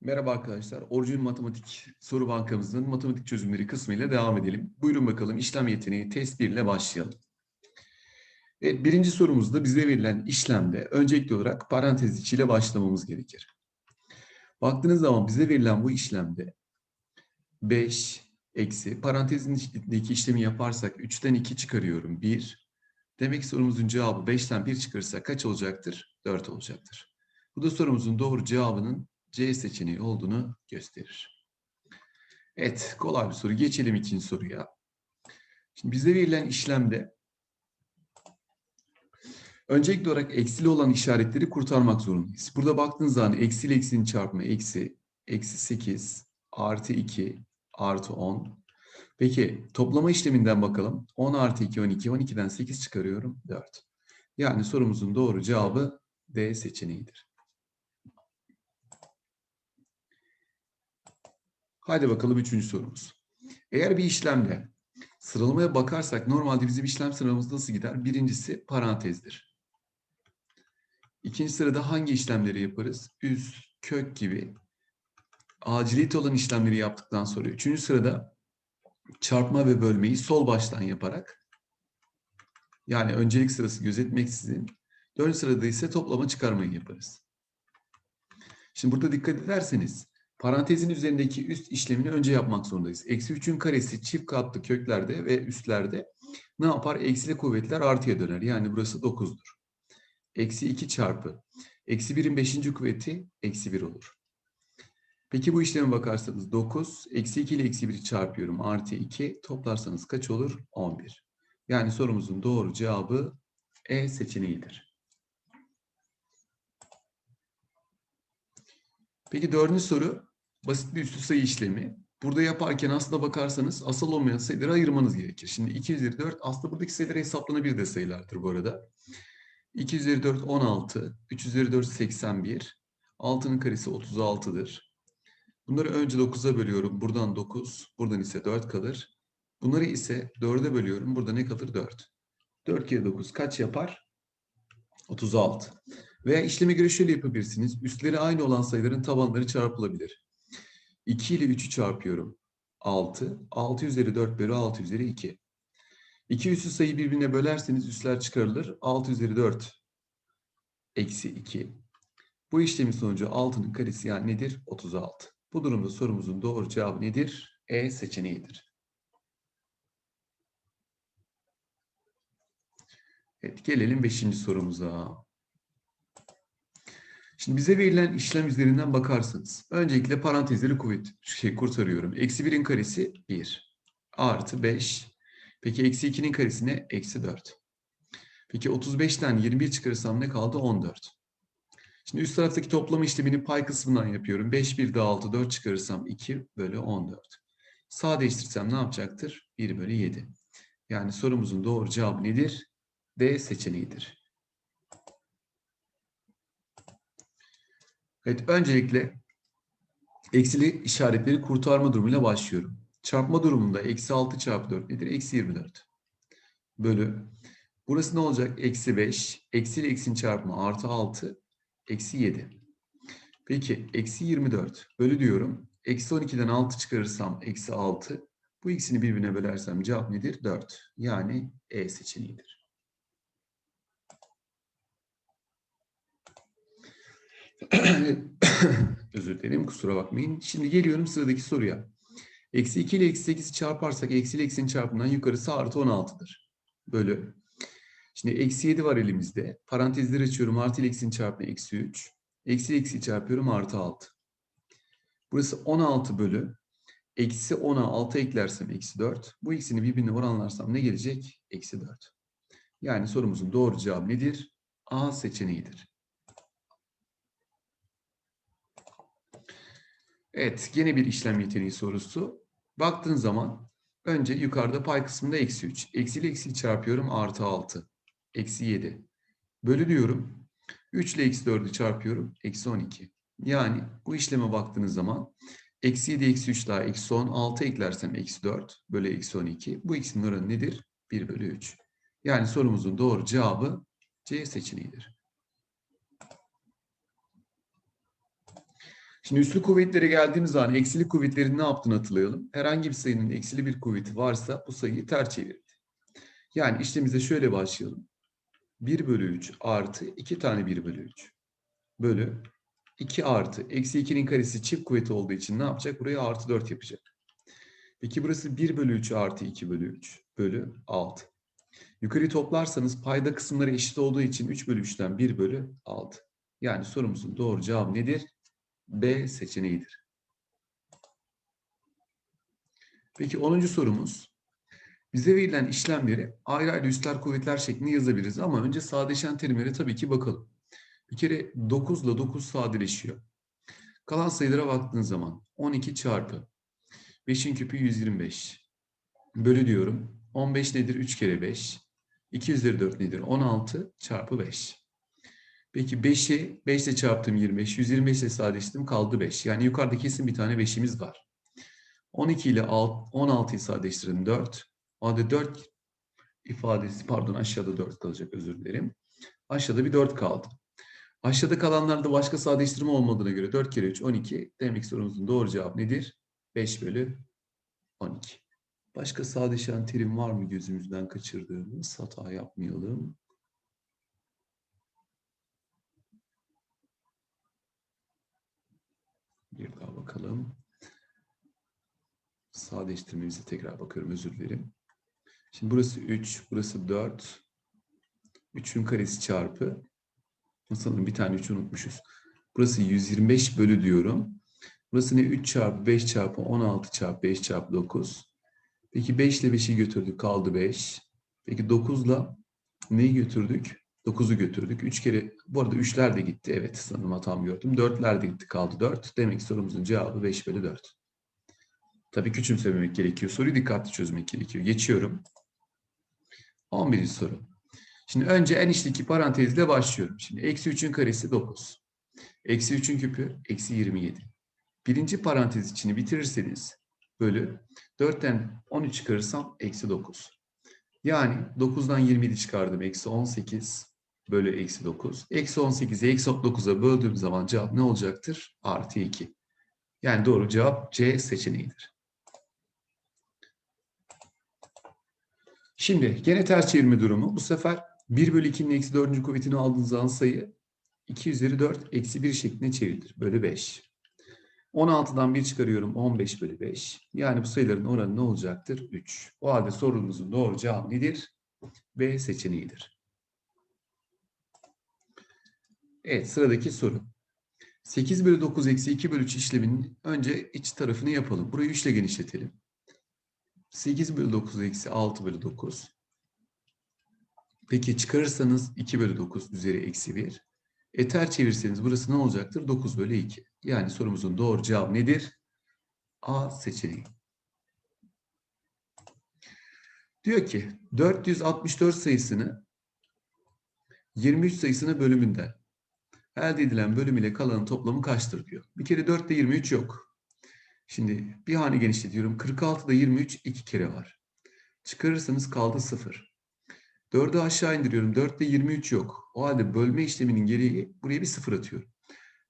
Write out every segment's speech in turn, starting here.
Merhaba arkadaşlar. Orijin Matematik Soru Bankamızın matematik çözümleri kısmıyla devam edelim. Buyurun bakalım işlem yeteneği test 1 ile başlayalım. Evet, birinci sorumuzda bize verilen işlemde öncelikli olarak parantez içiyle başlamamız gerekir. Baktığınız zaman bize verilen bu işlemde 5 eksi parantezin içindeki işlemi yaparsak 3'ten 2 çıkarıyorum 1. Demek ki sorumuzun cevabı 5'ten 1 çıkarırsa kaç olacaktır? 4 olacaktır. Bu da sorumuzun doğru cevabının C seçeneği olduğunu gösterir. Evet, kolay bir soru. Geçelim ikinci soruya. Şimdi bize verilen işlemde öncelikli olarak eksili olan işaretleri kurtarmak zorundayız. Burada baktığınız zaman eksi ile eksinin çarpımı eksi, eksi 8, artı 2, artı 10. Peki toplama işleminden bakalım. 10 artı 2, 12, 12'den 8 çıkarıyorum, 4. Yani sorumuzun doğru cevabı D seçeneğidir. Haydi bakalım üçüncü sorumuz. Eğer bir işlemde sıralamaya bakarsak normalde bizim işlem sıramız nasıl gider? Birincisi parantezdir. İkinci sırada hangi işlemleri yaparız? Üst, kök gibi aciliyet olan işlemleri yaptıktan sonra üçüncü sırada çarpma ve bölmeyi sol baştan yaparak yani öncelik sırası gözetmeksizin dördüncü sırada ise toplama çıkarmayı yaparız. Şimdi burada dikkat ederseniz Parantezin üzerindeki üst işlemini önce yapmak zorundayız. Eksi 3'ün karesi çift katlı köklerde ve üstlerde ne yapar? Eksili kuvvetler artıya döner. Yani burası 9'dur. Eksi 2 çarpı. Eksi 1'in 5. kuvveti eksi 1 olur. Peki bu işleme bakarsanız 9, eksi 2 ile eksi 1'i çarpıyorum. Artı 2 toplarsanız kaç olur? 11. Yani sorumuzun doğru cevabı E seçeneğidir. Peki dördüncü soru basit bir üstü sayı işlemi. Burada yaparken aslında bakarsanız asal olmayan sayıları ayırmanız gerekir. Şimdi 2 üzeri 4 aslında buradaki sayılar hesaplanabilir de sayılardır bu arada. 2 üzeri 4 16, 3 üzeri 4 81, 6'nın karesi 36'dır. Bunları önce 9'a bölüyorum. Buradan 9, buradan ise 4 kalır. Bunları ise 4'e bölüyorum. Burada ne kalır? 4. 4 kere 9 kaç yapar? 36. Veya işleme göre şöyle yapabilirsiniz. Üstleri aynı olan sayıların tabanları çarpılabilir. 2 ile 3'ü çarpıyorum. 6. 6 üzeri 4 bölü 6 üzeri 2. İki üstü sayı birbirine bölerseniz üstler çıkarılır. 6 üzeri 4 eksi 2. Bu işlemin sonucu 6'nın karesi yani nedir? 36. Bu durumda sorumuzun doğru cevabı nedir? E seçeneğidir. Evet gelelim 5. sorumuza. Şimdi bize verilen işlem üzerinden bakarsanız öncelikle parantezleri kuvvet şey kurtarıyorum. Eksi 1'in karesi 1 artı 5. Peki eksi 2'nin karesi ne? Eksi 4. Peki 35'ten 21 çıkarırsam ne kaldı? 14. Şimdi üst taraftaki toplama işlemini pay kısmından yapıyorum. 5 1 daha 6 4 çıkarırsam 2 bölü 14. Sadeleştirsem ne yapacaktır? 1 bölü 7. Yani sorumuzun doğru cevabı nedir? D seçeneğidir. Evet, öncelikle eksili işaretleri kurtarma durumuyla başlıyorum. Çarpma durumunda eksi 6 çarpı 4 nedir? Eksi 24. Bölü. Burası ne olacak? Eksi 5. Eksi ile eksinin çarpımı artı 6. Eksi 7. Peki eksi 24 bölü diyorum. Eksi 12'den 6 çıkarırsam eksi 6. Bu ikisini birbirine bölersem cevap nedir? 4. Yani E seçeneğidir. Özür dilerim kusura bakmayın. Şimdi geliyorum sıradaki soruya. Eksi 2 ile eksi 8'i çarparsak eksi ile eksinin çarpımından yukarısı artı 16'dır. Bölü. Şimdi eksi 7 var elimizde. Parantezleri açıyorum. Artı ile eksinin çarpımı eksi 3. Eksi ile eksiyi çarpıyorum. Artı 6. Burası 16 bölü. Eksi 10'a 6 eklersem eksi 4. Bu ikisini birbirine oranlarsam ne gelecek? Eksi 4. Yani sorumuzun doğru cevabı nedir? A seçeneğidir. Evet, yine bir işlem yeteneği sorusu. Baktığın zaman önce yukarıda pay kısmında eksi 3. Eksi ile eksiyi çarpıyorum artı 6. Eksi 7. Bölü diyorum. 3 ile eksi 4'ü çarpıyorum. Eksi 12. Yani bu işleme baktığınız zaman eksi 7 eksi 3 daha eksi 10. 6 eklersem eksi 4 bölü eksi 12. Bu ikisinin oranı nedir? 1 bölü 3. Yani sorumuzun doğru cevabı C seçeneğidir. Şimdi üslü kuvvetlere geldiğimiz zaman eksili kuvvetlerin ne yaptığını hatırlayalım. Herhangi bir sayının eksili bir kuvveti varsa bu sayıyı ters çevirir. Yani işlemimize şöyle başlayalım. 1 bölü 3 artı 2 tane 1 bölü 3 bölü 2 artı eksi 2'nin karesi çift kuvveti olduğu için ne yapacak? Buraya artı 4 yapacak. Peki burası 1 bölü 3 artı 2 bölü 3 bölü 6. Yukarıyı toplarsanız payda kısımları eşit olduğu için 3 bölü 3'ten 1 bölü 6. Yani sorumuzun doğru cevabı nedir? B seçeneğidir. Peki 10. sorumuz. Bize verilen işlemleri ayrı ayrı üstler kuvvetler şeklinde yazabiliriz ama önce sadeleşen terimlere tabii ki bakalım. Bir kere 9 ile 9 sadeleşiyor. Kalan sayılara baktığın zaman 12 çarpı 5'in küpü 125 bölü diyorum. 15 nedir? 3 kere 5. 2 üzeri 4 nedir? 16 çarpı 5. Peki 5'i 5 ile çarptım 25. 125 ile sadeleştirdim kaldı 5. Yani yukarıda kesin bir tane 5'imiz var. 12 ile 16'yı sadeleştirdim 4. O halde 4 ifadesi pardon aşağıda 4 kalacak özür dilerim. Aşağıda bir 4 kaldı. Aşağıda kalanlarda başka sadeleştirme olmadığına göre 4 kere 3 12. Demek sorumuzun doğru cevabı nedir? 5 bölü 12. Başka sadeleşen terim var mı gözümüzden kaçırdığımız? Hata yapmayalım. Bir daha bakalım. Sadeleştirmemize tekrar bakıyorum özür dilerim. Şimdi burası 3, burası 4. 3'ün karesi çarpı. Sanırım bir tane 3 unutmuşuz. Burası 125 bölü diyorum. Burası ne? 3 çarpı 5 çarpı 16 çarpı 5 çarpı 9. Peki 5 ile 5'i götürdük kaldı 5. Peki 9 ile neyi götürdük? 9'u götürdük. 3 kere bu arada 3'ler de gitti. Evet sanırım hatam gördüm. 4'ler de gitti kaldı 4. Demek ki sorumuzun cevabı 5 bölü 4. Tabii küçümsememek gerekiyor. Soruyu dikkatli çözmek gerekiyor. Geçiyorum. 11. soru. Şimdi önce en içteki parantezle başlıyorum. Şimdi eksi 3'ün karesi 9. Eksi 3'ün küpü eksi 27. Birinci parantez içini bitirirseniz bölü 4'ten 13 çıkarırsam eksi 9. Yani 9'dan 27 çıkardım. Eksi 18 bölü eksi 9. Eksi 18'i eksi 9'a böldüğüm zaman cevap ne olacaktır? Artı 2. Yani doğru cevap C seçeneğidir. Şimdi gene ters çevirme durumu. Bu sefer 1 bölü 2'nin eksi 4. kuvvetini aldığınız zaman sayı 2 üzeri 4 eksi 1 şeklinde çevrilir. Bölü 5. 16'dan 1 çıkarıyorum 15 bölü 5. Yani bu sayıların oranı ne olacaktır? 3. O halde sorumuzun doğru cevabı nedir? B seçeneğidir. Evet sıradaki soru. 8 bölü 9 eksi 2 bölü 3 işleminin önce iç tarafını yapalım. Burayı 3 ile genişletelim. 8 bölü 9 eksi 6 bölü 9. Peki çıkarırsanız 2 bölü 9 üzeri eksi 1. Eter çevirseniz burası ne olacaktır? 9 bölü 2. Yani sorumuzun doğru cevabı nedir? A seçeneği. Diyor ki 464 sayısını 23 sayısına bölümünden elde edilen bölüm ile kalanın toplamı kaçtır diyor. Bir kere 4'te 23 yok. Şimdi bir hane genişletiyorum. 46'da 23 iki kere var. Çıkarırsanız kaldı 0. 4'ü aşağı indiriyorum. 4'te 23 yok. O halde bölme işleminin gereği buraya bir 0 atıyorum.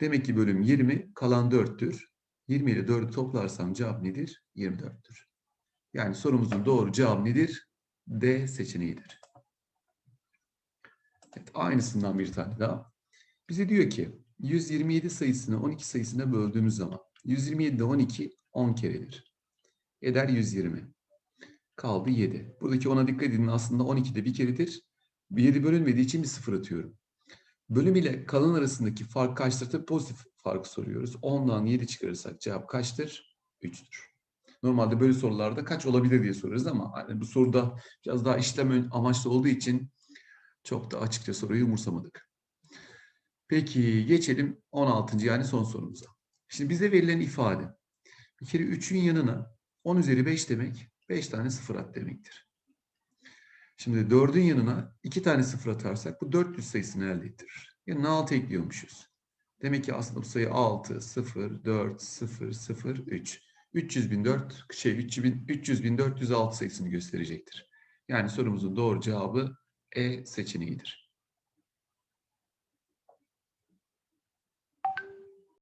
Demek ki bölüm 20, kalan 4'tür. 20 ile 4'ü toplarsam cevap nedir? 24'tür. Yani sorumuzun doğru cevabı nedir? D seçeneğidir. Evet, aynısından bir tane daha. Bize diyor ki 127 sayısını 12 sayısına böldüğümüz zaman 127'de 12 10 keredir. Eder 120. Kaldı 7. Buradaki 10'a dikkat edin aslında 12'de bir keredir. 7 bölünmediği için bir sıfır atıyorum. Bölüm ile kalan arasındaki fark kaçtır? Tabii pozitif farkı soruyoruz. 10'dan 7 çıkarırsak cevap kaçtır? 3'tür. Normalde böyle sorularda kaç olabilir diye soruyoruz ama hani bu soruda biraz daha işlem amaçlı olduğu için çok da açıkça soruyu umursamadık. Peki geçelim 16. yani son sorumuza. Şimdi bize verilen ifade bir kere 3'ün yanına 10 üzeri 5 demek 5 tane sıfır at demektir. Şimdi 4'ün yanına 2 tane sıfır atarsak bu 400 sayısını elde ettirir. Yani 6 ekliyormuşuz. Demek ki aslında bu sayı 6, 0, 4, 0, 0, 3. 300 bin 4, şey 300 bin, 300 bin 406 sayısını gösterecektir. Yani sorumuzun doğru cevabı E seçeneğidir.